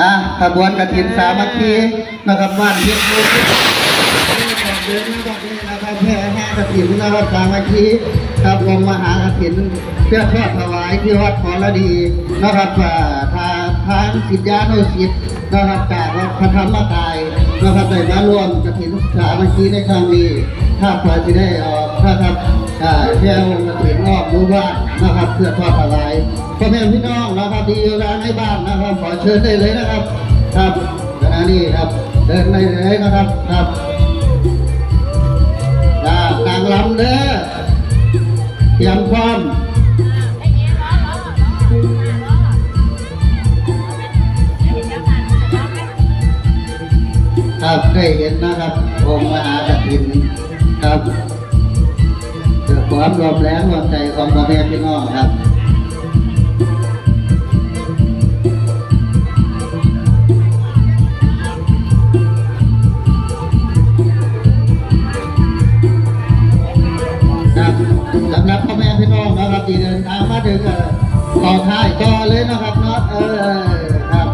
อะขบวนกฐินสามัคคีนะครับบ้านเฮ็ดบุญเดินนะครับนี่นะครับแพ่แห่กฐินนะครับสามัคคีครับลงมาหากฐินเพื่อทอดถวายที่วัดขอระดีนะครับทางทางสิทธิานุสิทธิ์นะครับจากวัดพระธรรมกายนะครับได้มาร่วมกฐินสามัคคีในครั้งนี้ถ้าพอจะได้ออกนะครับอ่าแค่ ดูบ้านนะครับเพื่อทอดถวายพ่อแม่พี่น้องนะครับที่อยู่ในบ้านนะครับขอเชิญได้เลยนะครับ ครับขณะนี้ครับ เดินได้เลยนะครับครับจ้ากลางลำเด้อเตรียมความครับได้เห็นนะครับองค์มหากฐินครับ ความรวมแรงรวมใจของพ่อแม่พี่น้องครับรับสำหรับพ่อแม่พี่น้องนะครับที่เดินทางมาถึงต่อท้ายต่อเลยนะครับเนาะเออครับ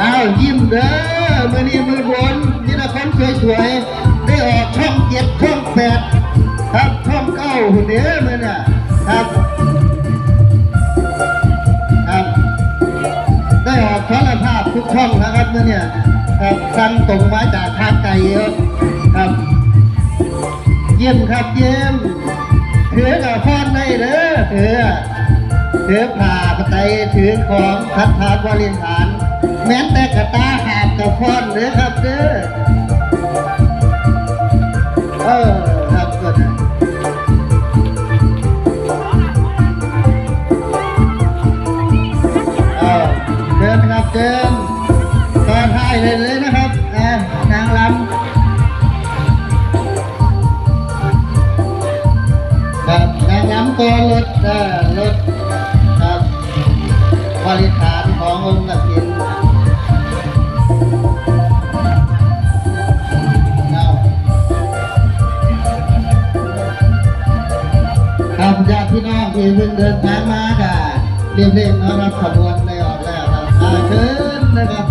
อ้าวยิ้มเด้อมือนี้มือบนนี่นะคนสวยๆได้ออกช่องเจ็ดช่อง ดครับช่องเก้าหุ่นเด้อมือน่ะครับครับได้ออกโทรภาพทุกช่องนะครับเมื่อเนี่ยครับสั่งตรงมาจากทางไกลครับครับ เยี่ยมครับเยี่ยมถือกับพอนได้เด้อถือถือผ่าปไตยถือของคัดทาบริหารแม้แต่กระตาหาบกับพอนเด้อครับเด้อ ตัวรถเอ่อรถครับบริฐานขององค์กฐินครับญาติพี่น้องที่เพิ่งเดินทางมาค่ะเรียบเร่งนะครับขบวนได้ออกแล้วครับอาเชิญนะครับ